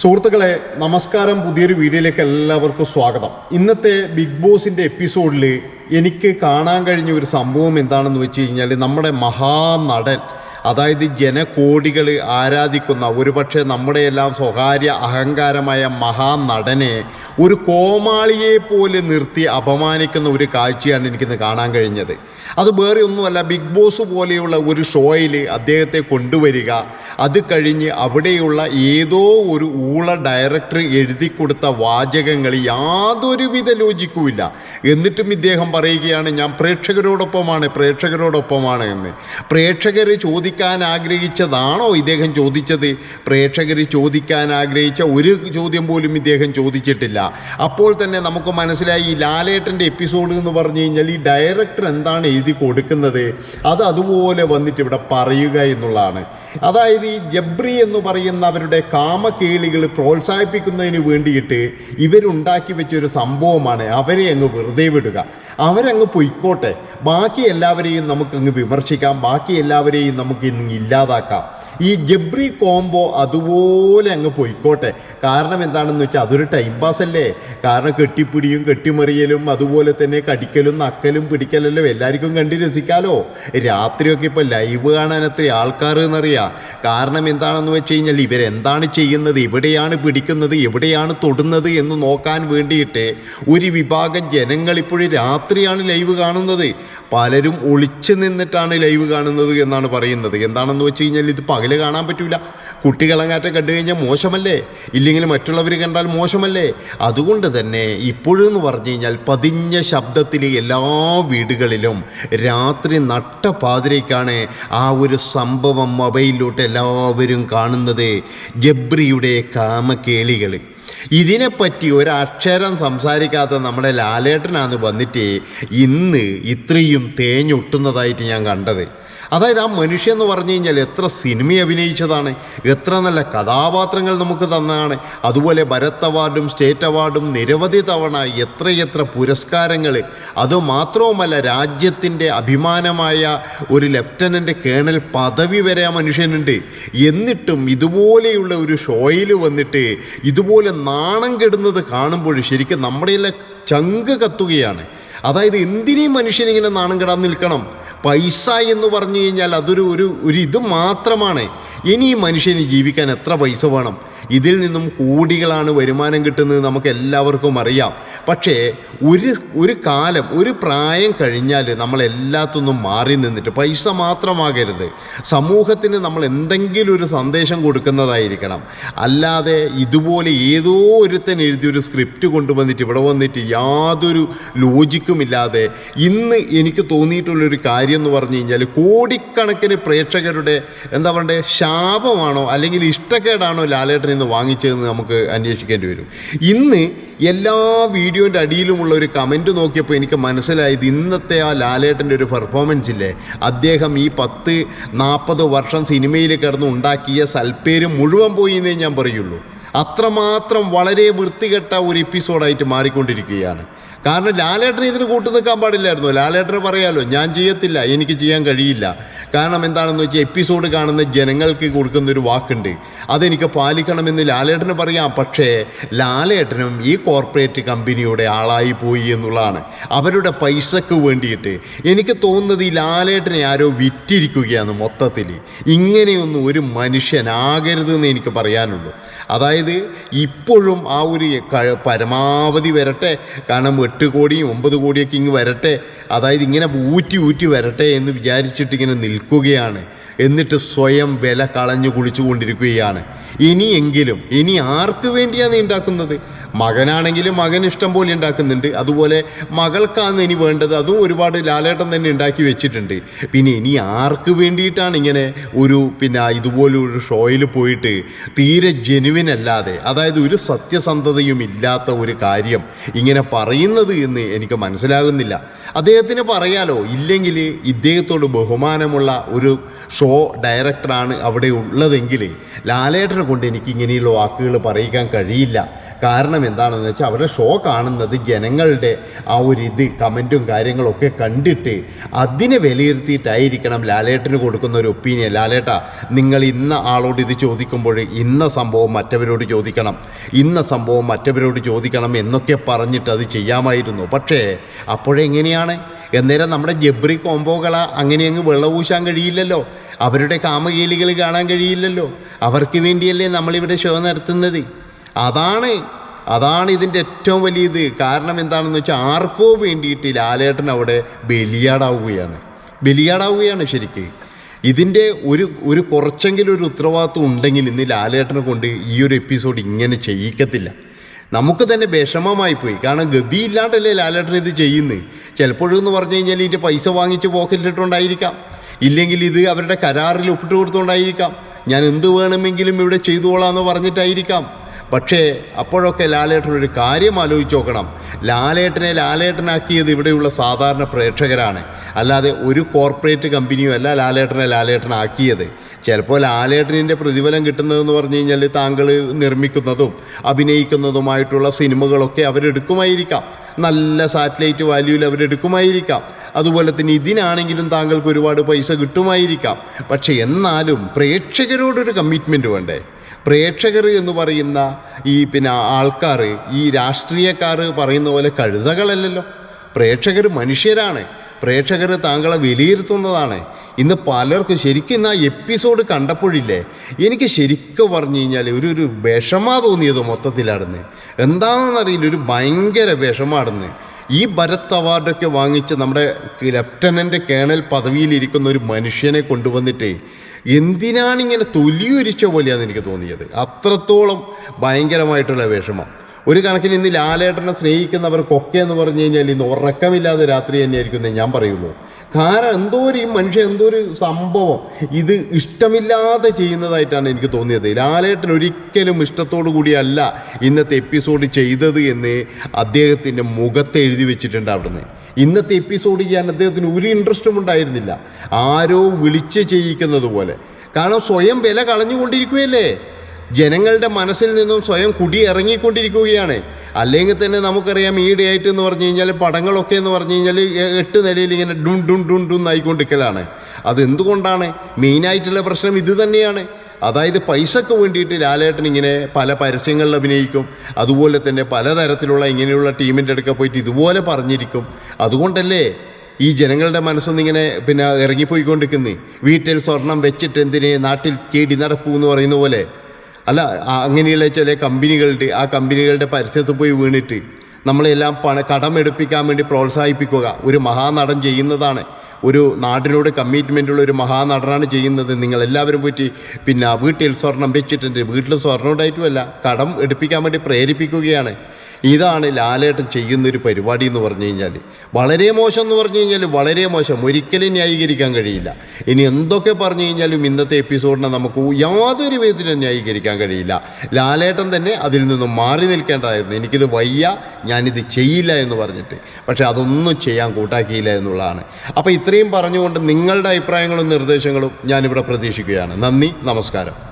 സുഹൃത്തുക്കളെ നമസ്കാരം പുതിയൊരു വീഡിയോയിലേക്ക് എല്ലാവർക്കും സ്വാഗതം. ഇന്നത്തെ ബിഗ് ബോസിന്റെ എപ്പിസോഡിൽ എനിക്ക് കാണാൻ കഴിഞ്ഞ ഒരു സംഭവം എന്താണെന്ന് വെച്ച് കഴിഞ്ഞാൽ നമ്മുടെ മഹാനടൻ അതായത് ജനകോടികൾ ആരാധിക്കുന്ന ഒരുപക്ഷെ നമ്മുടെ എല്ലാം സ്വകാര്യ അഹങ്കാരമായ മഹാനടനെ ഒരു കോമാളിയെ പോലെ നിർത്തി അപമാനിക്കുന്ന ഒരു കാഴ്ചയാണ് എനിക്കിന്ന് കാണാൻ കഴിഞ്ഞത്. അത് വേറെ ഒന്നുമല്ല ബിഗ് ബോസ് പോലെയുള്ള ഒരു ഷോയിൽ അദ്ദേഹത്തെ കൊണ്ടുവരിക അത് കഴിഞ്ഞ് അവിടെയുള്ള ഏതോ ഒരു ഊള ഡയറക്ടർ എഴുതി കൊടുത്ത വാചകങ്ങൾ യാതൊരുവിധ ലോജിക്കുമില്ല. എന്നിട്ടും ഇദ്ദേഹം പറയുകയാണ് ഞാൻ പ്രേക്ഷകരോടൊപ്പമാണ് പ്രേക്ഷകരോടൊപ്പമാണ് എന്ന്. പ്രേക്ഷകർ ചോദിക്കാൻ ആഗ്രഹിച്ചതാണോ ഇദ്ദേഹം ചോദിച്ചത്? പ്രേക്ഷകർ ചോദിക്കാൻ ആഗ്രഹിച്ച ഒരു ചോദ്യം പോലും ഇദ്ദേഹം ചോദിച്ചിട്ടില്ല. അപ്പോൾ തന്നെ നമുക്ക് മനസ്സിലായി ഈ ലാലേട്ടന്റെ എപ്പിസോഡ് എന്ന് പറഞ്ഞു കഴിഞ്ഞാൽ ഈ ഡയറക്ടർ എന്താണ് എഴുതി കൊടുക്കുന്നത്? അത് അതുപോലെ വന്നിട്ട് ഇവിടെ പറയുക എന്നുള്ളതാണ്. അതായത് ഈ ജബ്രി എന്ന് പറയുന്ന അവരുടെ കാമകേളികൾ പ്രോത്സാഹിപ്പിക്കുന്നതിന് വേണ്ടിയിട്ട് ഇവരുണ്ടാക്കി വെച്ച ഒരു സംഭവമാണ് അവരെ അങ്ങ് വെറുതെ വിടുക. അവരങ്ങ് പൊയ്ക്കോട്ടെ. ബാക്കി എല്ലാവരെയും നമുക്കങ്ങ് വിമർശിക്കാം. ബാക്കി എല്ലാവരെയും നമുക്ക് ഇന്ന് ഇല്ലാതാക്കാം. ഈ ജബ്രി കോംബോ അതുപോലെ അങ്ങ് പോയിക്കോട്ടെ. കാരണം എന്താണെന്ന് വെച്ചാൽ അതൊരു ടൈം പാസ് അല്ലേ? കാരണം കെട്ടിപ്പിടിയും കെട്ടിമറിയലും അതുപോലെ തന്നെ കടിക്കലും നക്കലും പിടിക്കലല്ലോ എല്ലാവർക്കും കണ്ട് രസിക്കാലോ. രാത്രിയൊക്കെ ഇപ്പോൾ ലൈവ് കാണാൻ എത്ര ആൾക്കാർ എന്നറിയാം? കാരണം എന്താണെന്ന് വെച്ച് കഴിഞ്ഞാൽ ഇവരെന്താണ് ചെയ്യുന്നത്? എവിടെയാണ് പിടിക്കുന്നത്? എവിടെയാണ് തൊടുന്നത് എന്ന് നോക്കാൻ വേണ്ടിയിട്ട് ഒരു വിഭാഗം ജനങ്ങൾ ഇപ്പോഴും രാത്രിയാണ് ലൈവ് കാണുന്നത്. പലരും ഒളിച്ചു നിന്നിട്ടാണ് ലൈവ് കാണുന്നത് എന്നാണ് പറയുന്നത്. എന്താണെന്ന് വെച്ച് കഴിഞ്ഞാൽ ഇത് പകൽ കാണാൻ പറ്റൂല. കുട്ടികളങ്ങാറ്റം കണ്ടു കഴിഞ്ഞാൽ മോശമല്ലേ? ഇല്ലെങ്കിൽ മറ്റുള്ളവർ കണ്ടാൽ മോശമല്ലേ? അതുകൊണ്ട് തന്നെ ഇപ്പോഴെന്ന് പറഞ്ഞു കഴിഞ്ഞാൽ പതിഞ്ഞ ശബ്ദത്തിൽ എല്ലാ വീടുകളിലും രാത്രി നട്ടപാതിരയ്ക്കാണ് ആ ഒരു സംഭവം മൊബൈലിലോട്ട് എല്ലാവരും കാണുന്നത്. ജബ്രിയുടെ കാമക്കേളികൾ ഇതിനെപ്പറ്റി ഒരക്ഷരം സംസാരിക്കാത്ത നമ്മുടെ ലാലേട്ടനാന്ന് വന്നിട്ട് ഇന്ന് ഇത്രയും തേഞ്ഞൊട്ടുന്നതായിട്ട് ഞാൻ കണ്ടത്. അതായത് ആ മനുഷ്യൻ എന്ന് പറഞ്ഞു കഴിഞ്ഞാൽ എത്ര സിനിമ അഭിനയിച്ചതാണ് എത്ര നല്ല കഥാപാത്രങ്ങൾ നമുക്ക് തന്നതാണ് അതുപോലെ ഭരത് അവാർഡും സ്റ്റേറ്റ് അവാർഡും നിരവധി തവണ എത്രയെത്ര പുരസ്കാരങ്ങൾ. അതുമാത്രവുമല്ല രാജ്യത്തിന്റെ അഭിമാനമായ ഒരു ലെഫ്റ്റനന്റ് കേണൽ പദവി വരെ ആ മനുഷ്യനുണ്ട്. എന്നിട്ടും ഇതുപോലെയുള്ള ഒരു ഷോയിൽ വന്നിട്ട് ഇതുപോലെ നാണം കെടുന്നത് കാണുമ്പോൾ ശരിക്കും നമ്മുടെ ചങ്ക് കത്തുകയാണ്. അതായത് എന്തിനേയും മനുഷ്യൻ ഇങ്ങനെ നാണം കെടാൻ നിൽക്കണം. പൈസ എന്ന് പറഞ്ഞു കഴിഞ്ഞാൽ അതൊരു ഒരു ഒരു ഇത് മാത്രമാണ്. ഇനി ഈ മനുഷ്യന് ജീവിക്കാൻ എത്ര പൈസ വേണം? ഇതിൽ നിന്നും കോടികളാണ് വരുമാനം കിട്ടുന്നത് നമുക്ക് എല്ലാവർക്കും അറിയാം. പക്ഷേ ഒരു ഒരു കാലം ഒരു പ്രായം കഴിഞ്ഞാൽ നമ്മൾ എല്ലാത്തൊന്നും മാറി നിന്നിട്ട് പൈസ മാത്രമാകരുത്. സമൂഹത്തിന് നമ്മൾ എന്തെങ്കിലും ഒരു സന്ദേശം കൊടുക്കുന്നതായിരിക്കണം. അല്ലാതെ ഇതുപോലെ ഏതോ ഒരുത്തൻ എഴുതിയൊരു സ്ക്രിപ്റ്റ് കൊണ്ടുവന്നിട്ട് ഇവിടെ വന്നിട്ട് യാതൊരു ലോജിക്കുമില്ലാതെ ഇന്ന് എനിക്ക് തോന്നിയിട്ടുള്ളൊരു കാര്യം എന്ന് പറഞ്ഞു കഴിഞ്ഞാൽ കോടിക്കണക്കിന് പ്രേക്ഷകരുടെ എന്താ പറയണ്ടേ ശാപമാണോ അല്ലെങ്കിൽ ഇഷ്ടക്കേടാണോ ലാലേട്ടൻ ഇന്ന് വാങ്ങിച്ചതെന്ന് നമുക്ക് അന്വേഷിക്കേണ്ടി വരും. ഇന്ന് എല്ലാ വീഡിയോന്റെ അടിയിലുമുള്ള ഒരു കമന്റ് നോക്കിയപ്പോൾ എനിക്ക് മനസ്സിലായത് ഇന്നത്തെ ആ ലാലേട്ടന്റെ ഒരു പെർഫോമൻസ് ഇല്ലേ? അദ്ദേഹം ഈ പത്ത് നാൽപ്പത് വർഷം സിനിമയിൽ കിടന്ന് ഉണ്ടാക്കിയ സൽപ്പേര് മുഴുവൻ പോയി എന്നേ ഞാൻ പറയുള്ളൂ. അത്രമാത്രം വളരെ വൃത്തികെട്ട ഒരു എപ്പിസോഡായിട്ട് മാറിക്കൊണ്ടിരിക്കുകയാണ്. കാരണം ലാലേട്ടൻ ഇതിന് കൂട്ടു നിൽക്കാൻ പാടില്ലായിരുന്നു. ലാലേട്ടന് പറയാലോ ഞാൻ ചെയ്യത്തില്ല എനിക്ക് ചെയ്യാൻ കഴിയില്ല. കാരണം എന്താണെന്ന് വെച്ചാൽ എപ്പിസോഡ് കാണുന്ന ജനങ്ങൾക്ക് കൊടുക്കുന്ന ഒരു വാക്കുണ്ട്. അതെനിക്ക് പാലിക്കണമെന്ന് ലാലേട്ടന് പറയാം. പക്ഷേ ലാലേട്ടനും ഈ കോർപ്പറേറ്റ് കമ്പനിയുടെ ആളായി പോയി എന്നുള്ളതാണ്. അവരുടെ പൈസക്ക് വേണ്ടിയിട്ട് എനിക്ക് തോന്നുന്നത് ഈ ലാലേട്ടനെ ആരോ വിറ്റിരിക്കുകയാണ് മൊത്തത്തിൽ ഇങ്ങനെയൊന്നും ഒരു മനുഷ്യനാകരുത് എന്ന് എനിക്ക് പറയാനുള്ളൂ. അതായത് ഇപ്പോഴും ആ ഒരു പരമാവധി വരട്ടെ. കാരണം എട്ട് കോടിയും ഒമ്പത് കോടിയൊക്കെ ഇങ്ങ് വരട്ടെ. അതായത് ഇങ്ങനെ ഊറ്റി ഊറ്റി വരട്ടെ എന്ന് വിചാരിച്ചിട്ട് ഇങ്ങനെ നിൽക്കുകയാണ്. എന്നിട്ട് സ്വയം വില കളഞ്ഞു കുളിച്ചുകൊണ്ടിരിക്കുകയാണ്. ഇനിയെങ്കിലും ഇനി ആർക്ക് വേണ്ടിയാണ് നീ ഉണ്ടാക്കുന്നത്? മകനാണെങ്കിലും മകൻ ഇഷ്ടം പോലെ ഉണ്ടാക്കുന്നുണ്ട്. അതുപോലെ മകൾക്കാണ് ഇനി വേണ്ടത്. അതും ഒരുപാട് ലാലേട്ടൻ തന്നെ ഉണ്ടാക്കി വെച്ചിട്ടുണ്ട്. പിന്നെ ഇനി ആർക്ക് വേണ്ടിയിട്ടാണ് ഇങ്ങനെ ഒരു പിന്നെ ഇതുപോലൊരു ഷോയിൽ പോയിട്ട് തീരെ ജെനുവിൻ അല്ലാതെ അതായത് ഒരു സത്യസന്ധതയും ഇല്ലാത്ത ഒരു കാര്യം ഇങ്ങനെ പറയുന്നത് എന്ന് എനിക്ക് മനസ്സിലാകുന്നില്ല. അദ്ദേഹത്തിന് പറയാലോ ഇല്ലെങ്കിൽ ഇദ്ദേഹത്തോട് ബഹുമാനമുള്ള ഒരു ഷോ ഷോ ഡയറക്ടറാണ് അവിടെ ഉള്ളതെങ്കിൽ ലാലേട്ടനെ കൊണ്ട് എനിക്ക് ഇങ്ങനെയുള്ള വാക്കുകൾ പറയിക്കാൻ കഴിയില്ല. കാരണം എന്താണെന്ന് വെച്ചാൽ അവരുടെ ഷോ കാണുന്നത് ജനങ്ങളുടെ ആ ഒരു ഇത് കമന്റും കാര്യങ്ങളൊക്കെ കണ്ടിട്ട് അതിനെ വിലയിരുത്തിയിട്ടായിരിക്കണം ലാലേട്ടന് കൊടുക്കുന്ന ഒരു ഒപ്പീനിയൻ ലാലേട്ട നിങ്ങൾ ഇന്ന ആളോട് ഇത് ചോദിക്കുമ്പോൾ ഇന്ന സംഭവം മറ്റവരോട് ചോദിക്കണം ഇന്ന സംഭവം മറ്റവരോട് ചോദിക്കണം എന്നൊക്കെ പറഞ്ഞിട്ട് അത് ചെയ്യാമായിരുന്നു. പക്ഷേ അപ്പോഴെങ്ങനെയാണ്? എന്നേരം നമ്മുടെ ജബ്രി കോംബോകള അങ്ങനെ അങ്ങ് വെള്ളപൂശാൻ കഴിയില്ലല്ലോ. അവരുടെ കാമകേലികൾ കാണാൻ കഴിയില്ലല്ലോ. അവർക്ക് വേണ്ടിയല്ലേ നമ്മളിവിടെ ഷോ നടത്തുന്നത്. അതാണ് അതാണ് ഇതിന്റെ ഏറ്റവും വലിയ ഇത് കാരണം എന്താണെന്ന് വെച്ചാൽ ആർക്കോ വേണ്ടിയിട്ട് ലാലേട്ടൻ അവിടെ ബലിയാടാവുകയാണ്. ബലിയാടാവുകയാണ് ശരിക്കും. ഇതിന്റെ ഒരു ഒരു കുറച്ചെങ്കിലും ഒരു ഉത്തരവാദിത്വം ഉണ്ടെങ്കിൽ ഇന്ന് ലാലേട്ടനെ കൊണ്ട് ഈ ഒരു എപ്പിസോഡ് ഇങ്ങനെ ചെയ്യിക്കത്തില്ല. നമുക്ക് തന്നെ വിഷമമായി പോയി. കാരണം ഗതിയില്ലാണ്ടല്ലേ ലാലേട്ടൻ ഇത് ചെയ്യുന്നത് ചിലപ്പോഴെന്ന് പറഞ്ഞു കഴിഞ്ഞാൽ ഇതിന്റെ പൈസ വാങ്ങിച്ച് പോക്കറ്റിലിട്ടുണ്ടായിരിക്കാം ഇല്ലെങ്കിൽ ഇത് അവരുടെ കരാറിൽ ഒപ്പിട്ട് കൊടുത്തുകൊണ്ടായിരിക്കാം. ഞാൻ എന്ത് വേണമെങ്കിലും ഇവിടെ ചെയ്തുകൊള്ളാമെന്ന് പറഞ്ഞിട്ടായിരിക്കാം. പക്ഷേ അപ്പോഴൊക്കെ ലാലേട്ടൻ ഒരു കാര്യം ആലോചിച്ച് നോക്കണം. ലാലേട്ടനെ ലാലേട്ടനാക്കിയത് ഇവിടെയുള്ള സാധാരണ പ്രേക്ഷകരാണ്. അല്ലാതെ ഒരു കോർപ്പറേറ്റ് കമ്പനിയും അല്ല ലാലേട്ടനെ ലാലേട്ടനാക്കിയത്. ചിലപ്പോൾ ലാലേട്ടനിന്റെ പ്രതിഫലം കിട്ടുന്നതെന്ന് പറഞ്ഞു കഴിഞ്ഞാൽ താങ്കൾ നിർമ്മിക്കുന്നതും അഭിനയിക്കുന്നതുമായിട്ടുള്ള സിനിമകളൊക്കെ അവരെടുക്കുമായിരിക്കാം. നല്ല സാറ്റലൈറ്റ് വാല്യൂവിൽ അവരെടുക്കുമായിരിക്കാം. അതുപോലെ തന്നെ ഇതിനാണെങ്കിലും താങ്കൾക്ക് ഒരുപാട് പൈസ കിട്ടുമായിരിക്കാം. പക്ഷെ എന്നാലും പ്രേക്ഷകരോടൊരു കമ്മിറ്റ്മെന്റ് വേണ്ടേ? പ്രേക്ഷകർ എന്ന് പറയുന്ന ഈ പിന്നെ ആൾക്കാർ ഈ രാഷ്ട്രീയക്കാർ പറയുന്ന പോലെ കഴുതകളല്ലല്ലോ. പ്രേക്ഷകർ മനുഷ്യരാണ്. പ്രേക്ഷകർ താങ്കളെ വിലയിരുത്തുന്നതാണ്. ഇന്ന് പലർക്കും ശരിക്കും ഇന്ന് ആ എപ്പിസോഡ് കണ്ടപ്പോഴില്ലേ എനിക്ക് ശരിക്കും പറഞ്ഞു കഴിഞ്ഞാൽ ഒരു ഒരു വിഷമാ തോന്നിയത് മൊത്തത്തിലാടുന്ന് എന്താണെന്നറിയില്ല ഒരു ഭയങ്കര വിഷമാടുന്ന് ഈ ഭരത് അവാർഡൊക്കെ വാങ്ങിച്ച് നമ്മുടെ ലെഫ്റ്റനന്റ് കേണൽ പദവിയിലിരിക്കുന്ന ഒരു മനുഷ്യനെ കൊണ്ടുവന്നിട്ട് എന്തിനാണ് ഇങ്ങനെ തൊലിയൊരിച്ച പോലെയാണ് എനിക്ക് തോന്നിയത്. അത്രത്തോളം ഭയങ്കരമായിട്ടുള്ള വിഷമം. ഒരു കണക്കിന് ഇന്ന് ലാലേട്ടനെ സ്നേഹിക്കുന്നവർക്കൊക്കെ എന്ന് പറഞ്ഞു കഴിഞ്ഞാൽ ഇന്ന് ഉറക്കമില്ലാതെ രാത്രി തന്നെയായിരിക്കും ഞാൻ പറയുള്ളൂ. കാരണം എന്തോ ഒരു ഈ മനുഷ്യൻ എന്തോ ഒരു സംഭവം. ഇത് ഇഷ്ടമില്ലാതെ ചെയ്യുന്നതായിട്ടാണ് എനിക്ക് തോന്നിയത്. ലാലേട്ടൻ ഒരിക്കലും ഇഷ്ടത്തോടു കൂടിയല്ല ഇന്നത്തെ എപ്പിസോഡ് ചെയ്തത് എന്ന് അദ്ദേഹത്തിന്റെ മുഖത്ത് എഴുതി വെച്ചിട്ടുണ്ട് അവിടുന്ന്. ഇന്നത്തെ എപ്പിസോഡ് ചെയ്യാൻ അദ്ദേഹത്തിന് ഒരു ഇൻട്രസ്റ്റും ഉണ്ടായിരുന്നില്ല. ആരോ വിളിച്ച് ചെയ്യിക്കുന്നത് പോലെ. കാരണം സ്വയം വില കളഞ്ഞുകൊണ്ടിരിക്കുകയല്ലേ? ജനങ്ങളുടെ മനസ്സിൽ നിന്നും സ്വയം കുടിയിറങ്ങിക്കൊണ്ടിരിക്കുകയാണ്. അല്ലെങ്കിൽ തന്നെ നമുക്കറിയാം ഈയിടെയായിട്ട് എന്ന് പറഞ്ഞു കഴിഞ്ഞാൽ പടങ്ങളൊക്കെ എന്ന് പറഞ്ഞു കഴിഞ്ഞാൽ എട്ട് നിലയിൽ ഇങ്ങനെ ഡുൺ ഡുൺ ഡുൺ ഡുൺ ആയിക്കൊണ്ടിരിക്കലാണ്. അതെന്തുകൊണ്ടാണ്? മെയിനായിട്ടുള്ള പ്രശ്നം ഇത് തന്നെയാണ്. അതായത് പൈസക്ക് വേണ്ടിയിട്ട് ലാലേട്ടൻ ഇങ്ങനെ പല പരസ്യങ്ങളിൽ അഭിനയിക്കും. അതുപോലെ തന്നെ പലതരത്തിലുള്ള ഇങ്ങനെയുള്ള ടീമിന്റെ അടുക്ക പോയിട്ട് ഇതുപോലെ പറഞ്ഞിരിക്കും. അതുകൊണ്ടല്ലേ ഈ ജനങ്ങളുടെ മനസ്സൊന്നും ഇങ്ങനെ പിന്നെ ഇറങ്ങിപ്പോയിക്കൊണ്ടിരിക്കുന്നത് വീട്ടിൽ സ്വർണം വെച്ചിട്ട് എന്തിന് നാട്ടിൽ കേടി നടപ്പൂ എന്ന് പറയുന്ന പോലെ? അല്ല അങ്ങനെയുള്ള ചില കമ്പനികളുടെ ആ കമ്പനികളുടെ പരസ്യത്തിൽ പോയി വീണിട്ട് നമ്മളെല്ലാം പണ കടമെടുപ്പിക്കാൻ വേണ്ടി പ്രോത്സാഹിപ്പിക്കുക. ഒരു മഹാനടൻ ചെയ്യുന്നതാണ്. ഒരു നാടിനോട് കമ്മിറ്റ്മെന്റ് ഉള്ള ഒരു മഹാനടനാണ് ചെയ്യുന്നത്. നിങ്ങൾ എല്ലാവരും പോയിട്ട് പിന്നെ വീട്ടിൽ സ്വർണം വെച്ചിട്ടുണ്ട്. വീട്ടിൽ സ്വർണം ഉണ്ടായിട്ടുമല്ല കടം എടുപ്പിക്കാൻ വേണ്ടി പ്രേരിപ്പിക്കുകയാണ്. ഇതാണ് ലാലേട്ടൻ ചെയ്യുന്ന ഒരു പരിപാടി എന്ന് പറഞ്ഞു കഴിഞ്ഞാൽ. വളരെ മോശം എന്ന് പറഞ്ഞു കഴിഞ്ഞാൽ വളരെ മോശം. ഒരിക്കലും ന്യായീകരിക്കാൻ കഴിയില്ല. ഇനി എന്തൊക്കെ പറഞ്ഞു കഴിഞ്ഞാലും ഇന്നത്തെ എപ്പിസോഡിനെ നമുക്ക് യാതൊരു വിധത്തിലും ന്യായീകരിക്കാൻ കഴിയില്ല. ലാലേട്ടൻ തന്നെ അതിൽ നിന്നും മാറി നിൽക്കേണ്ടതായിരുന്നു. എനിക്കിത് വയ്യ ഞാനിത് ചെയ്യില്ല എന്ന് പറഞ്ഞിട്ട്. പക്ഷേ അതൊന്നും ചെയ്യാൻ കൂട്ടാക്കിയില്ല എന്നുള്ളതാണ്. അപ്പോൾ ഇത്രയും പറഞ്ഞുകൊണ്ട് നിങ്ങളുടെ അഭിപ്രായങ്ങളും നിർദ്ദേശങ്ങളും ഞാനിവിടെ പ്രതീക്ഷിക്കുകയാണ്. നന്ദി നമസ്കാരം.